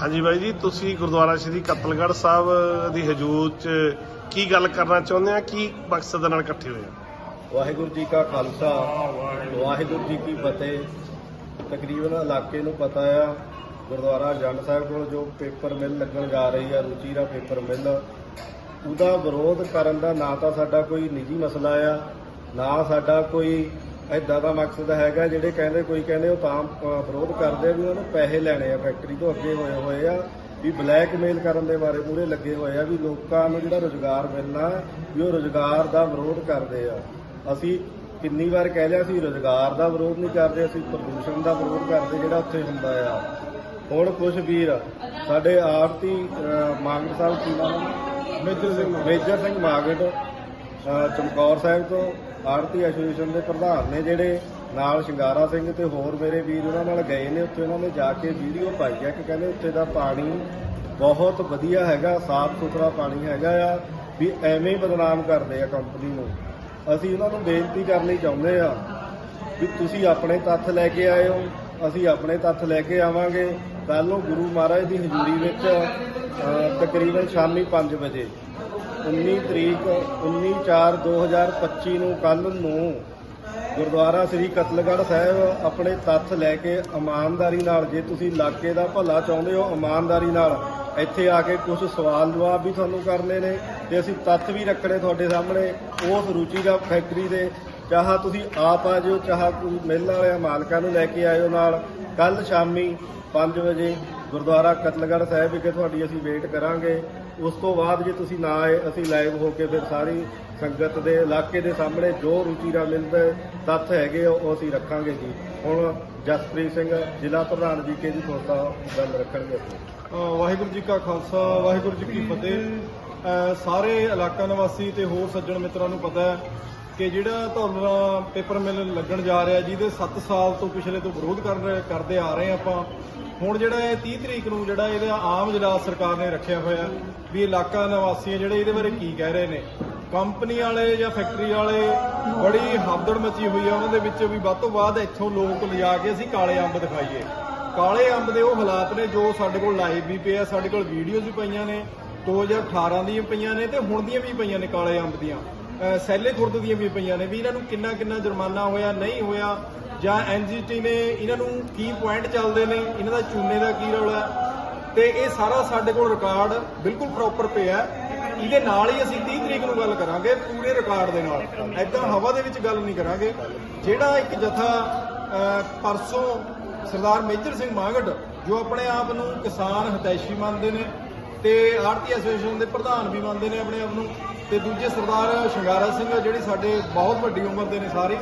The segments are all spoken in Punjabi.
ਹਾਂਜੀ ਬਾਈ ਜੀ, ਤੁਸੀਂ ਗੁਰਦੁਆਰਾ ਸ਼੍ਰੀ ਕਤਲਗੜ੍ਹ ਸਾਹਿਬ ਦੀ ਹਜੂਰ 'ਚ ਕੀ ਗੱਲ ਕਰਨਾ ਚਾਹੁੰਦੇ ਆ? ਕੀ ਮਕਸਦ ਨਾਲ ਇਕੱਠੇ ਹੋਏ ਆ? ਵਾਹਿਗੁਰੂ ਜੀ ਕਾ ਖਾਲਸਾ, ਵਾਹਿਗੁਰੂ ਜੀ ਕੀ ਫਤਿਹ। ਤਕਰੀਬਨ ਇਲਾਕੇ ਨੂੰ ਪਤਾ ਆ, ਗੁਰਦੁਆਰਾ ਜੰਡ ਸਾਹਿਬ ਕੋਲ ਜੋ ਪੇਪਰ ਮਿਲ ਲੱਗਣ ਜਾ ਰਹੀ ਆ, ਰੁਚੀ ਦਾ ਪੇਪਰ ਮਿਲ, ਉਹਦਾ ਵਿਰੋਧ ਕਰਨ ਦਾ ਨਾ ਤਾਂ ਸਾਡਾ ਕੋਈ ਨਿੱਜੀ ਮਸਲਾ ਆ, ਨਾ ਸਾਡਾ ਕੋਈ ਐਦਾਂ ਦਾ ਮਕਸਦ ਹੈਗਾ ਜਿਹੜੇ ਕਹਿੰਦੇ ਕੋਈ ਕਹਿੰਦੇ ਉਹ ਤਾਂ ਵਿਰੋਧ ਕਰਦੇ ਵੀ ਉਹਨਾਂ ਪੈਸੇ ਲੈਣੇ ਆ ਫੈਕਟਰੀ ਤੋਂ ਅੱਗੇ ਹੋਏ ਹੋਏ ਆ ਵੀ ਬਲੈਕਮੇਲ ਕਰਨ ਦੇ ਬਾਰੇ ਪੂਰੇ ਲੱਗੇ ਹੋਏ ਆ ਵੀ ਲੋਕਾਂ ਨੂੰ ਜਿਹੜਾ ਰੋਜ਼ਗਾਰ ਮਿਲਣਾ ਵੀ ਉਹ ਰੋਜ਼ਗਾਰ ਦਾ ਵਿਰੋਧ ਕਰਦੇ ਆ। ਅਸੀਂ ਕਿੰਨੀ ਵਾਰ ਕਹਿ ਲਿਆ ਸੀ ਰੋਜ਼ਗਾਰ ਦਾ ਵਿਰੋਧ ਨਹੀਂ ਕਰਦੇ ਅਸੀਂ ਪ੍ਰਦੂਸ਼ਣ ਦਾ ਵਿਰੋਧ ਕਰਦੇ ਜਿਹੜਾ ਉੱਥੇ ਹੁੰਦਾ ਆ। ਹੁਣ ਕੁਝ ਵੀਰ ਸਾਡੇ ਆਰਤੀ ਮਾਗੜ ਸਾਹਿਬ ਕੀ ਨਾਮ ਮੇਜਰ ਸਿੰਘ ਮੇਜਰ ਸਿੰਘ ਮਾਗੜ ਚਮਕੌਰ ਸਾਹਿਬ ਤੋਂ। ਆੜਤੀ ਐਸੋਸੀਏਸ਼ਨ ਦੇ ਪ੍ਰਧਾਨ ਨੇ ਜਿਹੜੇ ਨਾਲ ਸ਼ਿੰਗਾਰਾ ਸਿੰਘ ਤੇ ਹੋਰ ਮੇਰੇ ਵੀਰ ਉਹਨਾਂ ਨਾਲ ਗਏ ਨੇ, ਉੱਥੇ ਉਹਨਾਂ ਨੇ ਜਾ ਕੇ ਵੀਡੀਓ ਪਾਈ ਹੈ ਕਿ ਕਹਿੰਦੇ ਉੱਥੇ ਦਾ ਪਾਣੀ ਬਹੁਤ ਵਧੀਆ ਹੈਗਾ, ਸਾਫ਼ ਸੁਥਰਾ ਪਾਣੀ ਹੈਗਾ ਆ, ਵੀ ਐਵੇਂ ਹੀ ਬਦਨਾਮ ਕਰਦੇ ਆ ਕੰਪਨੀ ਨੂੰ। ਅਸੀਂ ਉਹਨਾਂ ਨੂੰ ਬੇਨਤੀ ਕਰਨੀ ਚਾਹੁੰਦੇ ਆ ਵੀ ਤੁਸੀਂ ਆਪਣੇ ਤੱਥ ਲੈ ਕੇ ਆਏ ਹੋ, ਅਸੀਂ ਆਪਣੇ ਤੱਥ ਲੈ ਕੇ ਆਵਾਂਗੇ। ਕੱਲ ਨੂੰ ਗੁਰੂ ਮਹਾਰਾਜ ਦੀ ਹਜ਼ੂਰੀ ਵਿੱਚ ਤਕਰੀਬਨ ਸ਼ਾਮੀ 5 ਵਜੇ। 19 ਤਰੀਕ 19/4/2025 ਨੂੰ ਕੱਲ ਨੂੰ ਗੁਰਦੁਆਰਾ ਸ੍ਰੀ ਕਤਲਗੜ੍ਹ ਸਾਹਿਬ ਆਪਣੇ ਤੱਥ ਲੈ ਕੇ ਇਮਾਨਦਾਰੀ ਨਾਲ, ਜੇ ਤੁਸੀਂ ਇਲਾਕੇ ਦਾ ਭਲਾ ਚਾਹੁੰਦੇ ਹੋ, ਇਮਾਨਦਾਰੀ ਨਾਲ ਇੱਥੇ ਆ ਕੇ ਕੁਝ ਸਵਾਲ ਜਵਾਬ ਵੀ ਤੁਹਾਨੂੰ ਕਰਨੇ ਨੇ ਤੇ ਅਸੀਂ ਤੱਥ ਵੀ ਰੱਖਣੇ ਤੁਹਾਡੇ ਸਾਹਮਣੇ, ਉਸ ਰੁਚੀ ਦਾ ਫੈਕਟਰੀ ਦੇ, ਚਾਹ ਤੁਸੀਂ ਆਪ ਆ ਜਿਓ, ਚਾਹ ਕੋਈ ਮਿਲ ਵਾਲਿਆਂ ਮਾਲਕਾਂ ਨੂੰ ਲੈ ਕੇ ਆਇਓ ਨਾਲ। ਕੱਲ ਸ਼ਾਮੀ 5 ਵਜੇ ਗੁਰਦੁਆਰਾ ਕਤਲਗੜ੍ਹ ਸਾਹਿਬ ਵਿਖੇ ਤੁਹਾਡੀ ਅਸੀਂ ਵੇਟ ਕਰਾਂਗੇ। ਉਸ ਤੋਂ ਬਾਅਦ ਜੇ ਤੁਸੀਂ ਨਾ ਆਏ ਅਸੀਂ ਲਾਈਵ ਹੋ ਕੇ ਫਿਰ ਸਾਰੀ ਸੰਗਤ ਦੇ ਇਲਾਕੇ ਦੇ ਸਾਹਮਣੇ ਜੋ ਰੁਚੀ ਦਾ ਮਿਲਦਾ ਤੱਥ ਹੈਗੇ ਆ, ਉਹ ਅਸੀਂ ਰੱਖਾਂਗੇ ਜੀ। ਹੁਣ ਜਸਪ੍ਰੀਤ ਸਿੰਘ ਜ਼ਿਲ੍ਹਾ ਪ੍ਰਧਾਨ ਜੀ ਕੇ ਜੀ ਤੁਹਾਡਾ ਗੱਲ ਰੱਖਣਗੇ ਵਾਹਿਗੁਰੂ ਜੀ ਕਾ ਖਾਲਸਾ ਵਾਹਿਗੁਰੂ ਜੀ ਕੀ ਫਤਿਹ। ਸਾਰੇ ਇਲਾਕਾ ਨਿਵਾਸੀ ਤੇ ਹੋਰ ਸੱਜਣ ਮਿੱਤਰਾਂ ਨੂੰ ਪਤਾ ਹੈ ਕਿ ਜਿਹੜਾ ਧੌਲਾ ਪੇਪਰ ਮਿਲ ਲੱਗਣ ਜਾ ਰਿਹਾ, ਜਿਹਦੇ 7 ਸਾਲ ਤੋਂ ਪਿਛਲੇ ਤੋਂ ਵਿਰੋਧ ਕਰ ਰਹੇ, ਕਰਦੇ ਆ ਰਹੇ ਆਪਾਂ, ਹੁਣ ਜਿਹੜਾ ਇਹ 30 ਤਰੀਕ ਨੂੰ ਜਿਹੜਾ ਇਹਦਾ ਆਮ ਇਜਲਾਸ ਸਰਕਾਰ ਨੇ ਰੱਖਿਆ ਹੋਇਆ, ਵੀ ਇਲਾਕਾ ਨਿਵਾਸੀ ਜਿਹੜੇ ਇਹਦੇ ਬਾਰੇ ਕੀ ਕਹਿ ਰਹੇ ਨੇ। ਕੰਪਨੀ ਵਾਲੇ ਜਾਂ ਫੈਕਟਰੀ ਵਾਲੇ ਬੜੀ ਹੱਦੜ ਮਚੀ ਹੋਈ ਆ, ਉਹਨਾਂ ਦੇ ਵਿੱਚ ਵੀ ਵੱਧ ਤੋਂ ਵੱਧ ਇੱਥੋਂ ਲੋਕ ਲਿਜਾ ਕੇ ਅਸੀਂ ਕਾਲੇ ਅੰਬ ਦਿਖਾਈਏ। ਕਾਲੇ ਅੰਬ ਦੇ ਉਹ ਹਾਲਾਤ ਨੇ ਜੋ ਸਾਡੇ ਕੋਲ ਲਾਈਵ ਵੀ ਪਏ ਆ, ਸਾਡੇ ਕੋਲ ਵੀਡੀਓਜ਼ ਵੀ ਪਈਆਂ ਨੇ 2018 ਦੀਆਂ ਪਈਆਂ ਨੇ ਤੇ ਹੁਣ ਦੀਆਂ ਵੀ ਪਈਆਂ ਨੇ ਕਾਲੇ ਅੰਬ ਦੀਆਂ। ਸੈਲੇ ਖੁਰਦ ਦੀਆਂ ਵੀ ਪਈਆਂ ਨੇ ਵੀ ਇਹਨਾਂ ਨੂੰ ਕਿੰਨਾ ਕਿੰਨਾ ਜੁਰਮਾਨਾ ਹੋਇਆ, ਨਹੀਂ ਹੋਇਆ, ਜਾਂ ਐਨਜੀਟੀ ਨੇ ਇਹਨਾਂ ਨੂੰ ਕੀ ਪੁਆਇੰਟ ਚੱਲਦੇ ਨੇ, ਇਹਨਾਂ ਦਾ ਚੂਨੇ ਦਾ ਕੀ ਰੌਲਾ ਹੈ। ਤੇ ਇਹ ਸਾਰਾ ਸਾਡੇ ਕੋਲ ਰਿਕਾਰਡ ਬਿਲਕੁਲ ਪ੍ਰੋਪਰ ਪਿਆ ਇਹਦੇ ਨਾਲ ਹੀ ਅਸੀਂ 30 ਤਰੀਕ ਨੂੰ ਗੱਲ ਕਰਾਂਗੇ, ਪੂਰੇ ਰਿਕਾਰਡ ਦੇ ਨਾਲ। ਐਦਾਂ ਹਵਾ ਦੇ ਵਿੱਚ ਗੱਲ ਨਹੀਂ ਕਰਾਂਗੇ। ਜਿਹੜਾ ਇੱਕ ਜਥਾ ਪਰਸੋਂ ਸਰਦਾਰ ਮੇਜਰ ਸਿੰਘ ਮਾਂਗੜ, ਜੋ ਆਪਣੇ ਆਪ ਨੂੰ ਕਿਸਾਨ ਹਿਤੈਸ਼ੀ ਮੰਨਦੇ ਨੇ ਤੇ ਆੜਤੀ ਐਸੋਸੀਏਸ਼ਨ ਦੇ ਪ੍ਰਧਾਨ ਵੀ ਮੰਨਦੇ ਨੇ ਆਪਣੇ ਆਪ ਨੂੰ ਤੇ ਦੂਜੇ ਸਰਦਾਰ ਸ਼ਿੰਗਾਰਾ ਸਿੰਘ ਜਿਹੜੇ ਸਾਡੇ ਬਹੁਤ ਵੱਡੀ ਉਮਰ ਦੇ ਨੇ ਸਾਰੇ।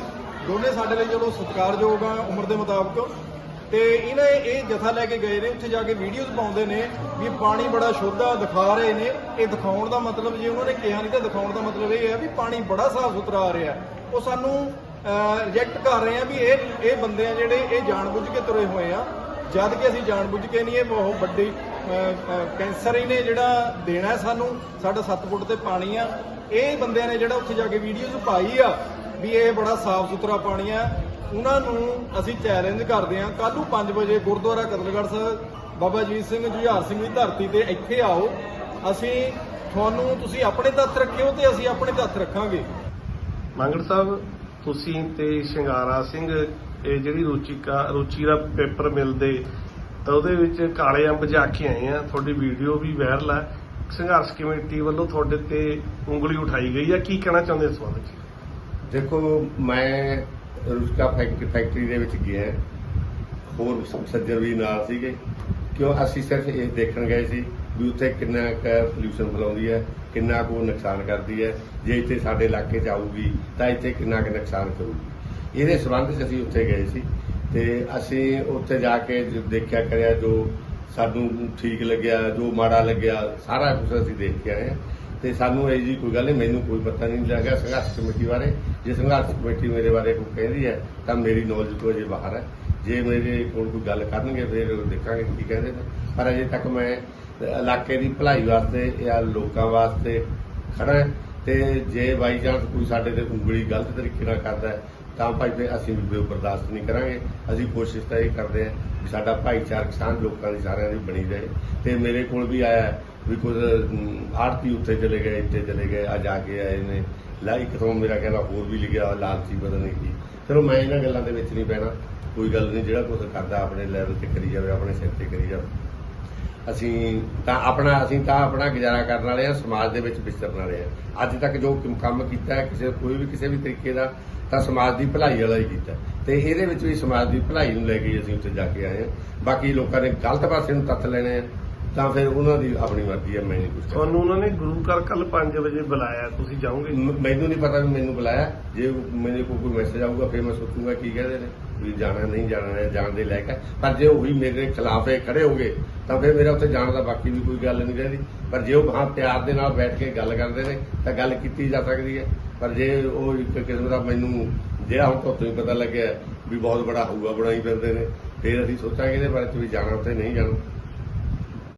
ਦੋਨੇ ਸਾਡੇ ਲਈ ਚਲੋ ਸਤਿਕਾਰਯੋਗ ਆ ਉਮਰ ਦੇ ਮੁਤਾਬਕ। ਤੇ ਇਹਨੇ ਇਹ ਜਥਾ ਲੈ ਕੇ ਗਏ ਨੇ, ਉੱਥੇ ਜਾ ਕੇ ਵੀਡੀਓਜ਼ ਪਾਉਂਦੇ ਨੇ ਵੀ ਪਾਣੀ ਬੜਾ ਸ਼ੁੱਧ ਆ, ਦਿਖਾ ਰਹੇ ਨੇ। ਇਹ ਦਿਖਾਉਣ ਦਾ ਮਤਲਬ ਜੇ ਉਹਨਾਂ ਨੇ ਕਿਹਾ ਨਹੀਂ ਤਾਂ ਦਿਖਾਉਣ ਦਾ ਮਤਲਬ ਇਹ ਹੈ ਵੀ ਪਾਣੀ ਬੜਾ ਸਾਫ਼ ਸੁਥਰਾ ਆ ਰਿਹਾ। ਉਹ ਸਾਨੂੰ ਰਿਜੈਕਟ ਕਰ ਰਹੇ ਆ ਵੀ ਇਹ ਇਹ ਬੰਦੇ ਆ ਜਿਹੜੇ ਇਹ ਜਾਣਬੁੱਝ ਕੇ ਤੁਰੇ ਹੋਏ ਆ। ਜਦ ਕਿ ਅਸੀਂ ਜਾਣਬੁੱਝ ਕੇ ਨਹੀਂ, ਇਹ ਬਹੁਤ ਵੱਡੀ ਕੈਂਸਰ ਹੀ ਜਿਹੜਾ ਦੇਣਾ ਸਾਨੂੰ, ਸਾਡਾ 7 ਫੁੱਟ ਤੇ ਪਾਣੀ ਆ। ਇਹ ਬੰਦਿਆਂ ਨੇ ਜਿਹੜਾ ਉੱਥੇ ਜਾ ਕੇ ਵੀਡੀਓਜ਼ ਪਾਈ ਆ ਵੀ ਇਹ ਬੜਾ ਸਾਫ਼ ਸੁਥਰਾ ਪਾਣੀ ਆ। ਉਹਨਾਂ ਨੂੰ ਅਸੀਂ ਚੈਲੰਜ ਕਰਦੇ ਹਾਂ। ਕੱਲ ਨੂੰ 5 ਵਜੇ ਗੁਰਦੁਆਰਾ ਕਤਲਗੜ੍ਹ ਸਾਹਿਬ, ਬਾਬਾ ਜੀਤ ਸਿੰਘ ਜੁਝਾਰ ਸਿੰਘ ਦੀ ਧਰਤੀ ਤੇ ਇੱਥੇ ਆਓ। ਅਸੀਂ ਤੁਹਾਨੂੰ ਤੁਸੀਂ ਆਪਣੇ ਤੱਥ ਰੱਖਿਓ ਤੇ ਅਸੀਂ ਆਪਣੇ ਤੱਥ ਰੱਖਾਂਗੇ। ਮੰਗੜ ਸਾਹਿਬ, ਤੁਸੀਂ ਤੇ ਸ਼ਿੰਗਾਰਾ ਸਿੰਘ, ਇਹ ਜਿਹੜੀ ਰੁਚਿਕਾ ਰੁਚੀ ਦਾ ਪੇਪਰ ਮਿਲਦੇ ਤਾਂ ਉਹਦੇ ਵਿੱਚ ਕਾਲੇ ਅੰਬ ਜਾ ਕੇ ਆਏ ਆ। ਤੁਹਾਡੀ ਵੀਡੀਓ ਵੀ ਵਾਇਰਲ ਹੈ ਸੰਘਰਸ਼ ਕਮੇਟੀ ਵੱਲੋਂ ਤੁਹਾਡੇ ਤੇ ਉਂਗਲੀ ਉਠਾਈ ਗਈ ਹੈ ਕੀ ਕਹਿਣਾ ਚਾਹੁੰਦੇ ਇਸ ਬਾਰੇ? ਦੇਖੋ, ਮੈਂ ਰੁਸਕਾ ਫੈਕਟਰੀ ਦੇ ਵਿੱਚ ਗਿਆ। ਹੋਰ ਸੱਜਣ ਵੀ ਨਾਲ ਸੀਗੇ। ਕਿਉਂ? ਅਸੀਂ ਸਿਰਫ ਇਹ ਦੇਖਣ ਗਏ ਸੀ ਵੀ ਉੱਥੇ ਕਿੰਨਾ ਕੁ ਪੋਲੂਸ਼ਨ ਫੈਲਾਉਂਦੀ ਹੈ ਕਿੰਨਾ ਕੁ ਨੁਕਸਾਨ ਕਰਦੀ ਹੈ ਜੇ ਇੱਥੇ ਸਾਡੇ ਇਲਾਕੇ 'ਚ ਆਊਗੀ, ਤਾਂ ਇੱਥੇ ਕਿੰਨਾ ਕੁ ਨੁਕਸਾਨ ਕਰੂਗੀ। ਇਹਦੇ ਸਬੰਧ 'ਚ ਅਸੀਂ ਉੱਥੇ ਗਏ ਸੀ। ਤੇ ਅਸੀਂ ਉੱਥੇ ਜਾ ਕੇ ਜੋ ਦੇਖਿਆ, ਕਰਿਆ, ਜੋ ਸਾਨੂੰ ਠੀਕ ਲੱਗਿਆ, ਜੋ ਮਾੜਾ ਲੱਗਿਆ, ਸਾਰਾ ਕੁਝ ਅਸੀਂ ਦੇਖ ਕੇ ਆਏ। ਹਾਂ ਤੇ ਸਾਨੂੰ ਇਹ ਜੀ ਕੋਈ ਗੱਲ ਨਹੀਂ, ਮੈਨੂੰ ਕੋਈ ਪਤਾ ਨਹੀਂ ਲੱਗਾ ਸੰਘਰਸ਼ ਕਮੇਟੀ ਬਾਰੇ। ਜੇ ਸੰਘਰਸ਼ ਕਮੇਟੀ ਮੇਰੇ ਬਾਰੇ ਕੋਈ ਕਹਿੰਦੀ ਹੈ, ਤਾਂ ਮੇਰੀ ਨੌਲੇਜ ਤੋਂ ਅਜੇ ਬਾਹਰ ਹੈ। ਜੇ ਮੇਰੇ ਕੋਲ ਕੋਈ ਗੱਲ ਕਰਨਗੇ, ਫਿਰ ਦੇਖਾਂਗੇ ਕੀ ਕਹਿੰਦੇ ਨੇ। ਪਰ ਅਜੇ ਤੱਕ ਮੈਂ ਇਲਾਕੇ ਦੀ ਭਲਾਈ ਵਾਸਤੇ ਜਾਂ ਲੋਕਾਂ ਵਾਸਤੇ ਖੜਾ ਤੇ ਜੇ ਬਾਈ ਚਾਂਸ ਕੋਈ ਸਾਡੇ ਤੇ ਉਂਗਲੀ ਗਲਤ ਤਰੀਕੇ ਨਾਲ ਕਰਦਾ ਹੈ, ਤਾਂ ਭਾਈ ਫਿਰ ਅਸੀਂ ਵੀ ਬਿਲਕੁਲ ਬਰਦਾਸ਼ਤ ਨਹੀਂ ਕਰਾਂਗੇ। ਅਸੀਂ ਕੋਸ਼ਿਸ਼ ਤਾਂ ਇਹ ਕਰਦੇ ਹਾਂ ਵੀ ਸਾਡਾ ਭਾਈਚਾਰਕ ਸਾਂਝ ਲੋਕਾਂ ਦੀ ਸਾਰਿਆਂ ਦੀ ਬਣੀ ਰਹੇ। ਤੇ ਮੇਰੇ ਕੋਲ ਵੀ ਆਇਆ ਵੀ ਕੁਝ ਆੜਤੀ ਉੱਥੇ ਚਲੇ ਗਏ, ਇੱਥੇ ਚਲੇ ਗਏ, ਆ ਜਾ ਕੇ ਆਏ ਨੇ। ਲਾ, ਇੱਕ ਤੋਂ ਮੇਰਾ ਕਹਿੰਦਾ ਹੋਰ ਵੀ ਲਿਖਿਆ ਲਾਲਚੀ ਪਤਾ ਨਹੀਂ ਕੀ। ਚਲੋ ਮੈਂ ਇਹਨਾਂ ਗੱਲਾਂ ਦੇ ਵਿੱਚ ਨਹੀਂ ਪੈਣਾ ਕੋਈ ਗੱਲ ਨਹੀਂ, ਜਿਹੜਾ ਕੁਝ ਕਰਦਾ ਆਪਣੇ ਲੈਵਲ ਤੇ ਕਰੀ ਜਾਵੇ, ਆਪਣੇ ਸਿਰ ਤੇ ਕਰੀ ਜਾਵੇ। ਅਸੀਂ ਤਾਂ ਆਪਣਾ, ਅਸੀਂ ਤਾਂ ਆਪਣਾ ਗੁਜ਼ਾਰਾ ਕਰਨ ਵਾਲੇ ਆ ਸਮਾਜ ਦੇ ਵਿੱਚ ਵਿਚਰਨ ਵਾਲੇ ਆ ਅੱਜ ਤੱਕ ਜੋ ਕੰਮ- ਕੀਤਾ ਹੈ, ਕਿਸੇ, ਕੋਈ ਵੀ ਕਿਸੇ ਵੀ ਤਰੀਕੇ ਦਾ, ਤਾਂ ਸਮਾਜ ਦੀ ਭਲਾਈ ਵਾਲਾ ਹੀ ਕੀਤਾ ਤੇ ਇਹਦੇ ਵਿੱਚ ਵੀ ਸਮਾਜ ਦੀ ਭਲਾਈ ਨੂੰ ਲੈ ਕੇ ਅਸੀਂ ਉੱਥੇ ਜਾ ਕੇ ਆਏ ਆ ਬਾਕੀ ਲੋਕਾਂ ਨੇ ਗਲਤ ਪਾਸੇ ਨੂੰ ਤੱਥ ਲੈਣੇ ਆ। ਤਾਂ ਫਿਰ ਉਹਨਾਂ ਦੀ ਆਪਣੀ ਮਰਜ਼ੀ ਹੈ ਮੈਂ ਨਹੀਂ ਕੁਝ ਤੁਹਾਨੂੰ ਉਹਨਾਂ ਨੇ ਗੁਰੂ ਘਰ ਕੱਲ 5 ਵਜੇ ਬੁਲਾਇਆ ਤੁਸੀਂ ਜਾਓਗੇ? ਮ- ਮੈਨੂੰ ਨਹੀਂ ਪਤਾ ਵੀ ਮੈਨੂੰ ਬੁਲਾਇਆ। ਜੇ ਮੈਨੂੰ ਕੋਈ ਕੋਈ ਮੈਸੇਜ ਆਊਗਾ ਫਿਰ ਮੈਂ ਸੋਚੂਗਾ ਕੀ ਕਹਿੰਦੇ ਨੇ ਵੀ ਜਾਣਾ ਨਹੀਂ ਜਾਣਾ ਹੈ ਜਾਣ ਦੇ ਲਾਇਕ ਹੈ। ਪਰ ਜੇ ਉਹੀ ਮੇਰੇ ਖਿਲਾਫ ਇਹ ਖੜੇ ਹੋਗੇ ਤਾਂ ਫਿਰ ਮੇਰਾ ਉੱਥੇ ਜਾਣ ਦਾ ਬਾਕੀ ਵੀ ਕੋਈ ਗੱਲ ਨਹੀਂ ਰਹਿੰਦੀ। ਪਰ ਜੇ ਉਹ ਹਾਂ ਪਿਆਰ ਦੇ ਨਾਲ ਬੈਠ ਕੇ ਗੱਲ ਕਰਦੇ ਨੇ ਤਾਂ ਗੱਲ ਕੀਤੀ ਜਾ ਸਕਦੀ ਹੈ। ਪਰ ਜੇ ਉਹ ਇੱਕ ਕਿਸਮ ਦਾ ਮੈਨੂੰ ਜਿਹੜਾ ਹੁਣ ਤੋਂ ਹੀ ਪਤਾ ਲੱਗਿਆ ਵੀ ਬਹੁਤ ਬੜਾ ਹੋਊਗਾ ਬਣਾਈ ਫਿਰਦੇ ਨੇ ਫਿਰ ਅਸੀਂ ਸੋਚਾਂਗੇ ਇਹਦੇ ਬਾਰੇ ਚ ਵੀ ਜਾਣਾ ਉੱਥੇ ਨਹੀਂ ਜਾਣਾ।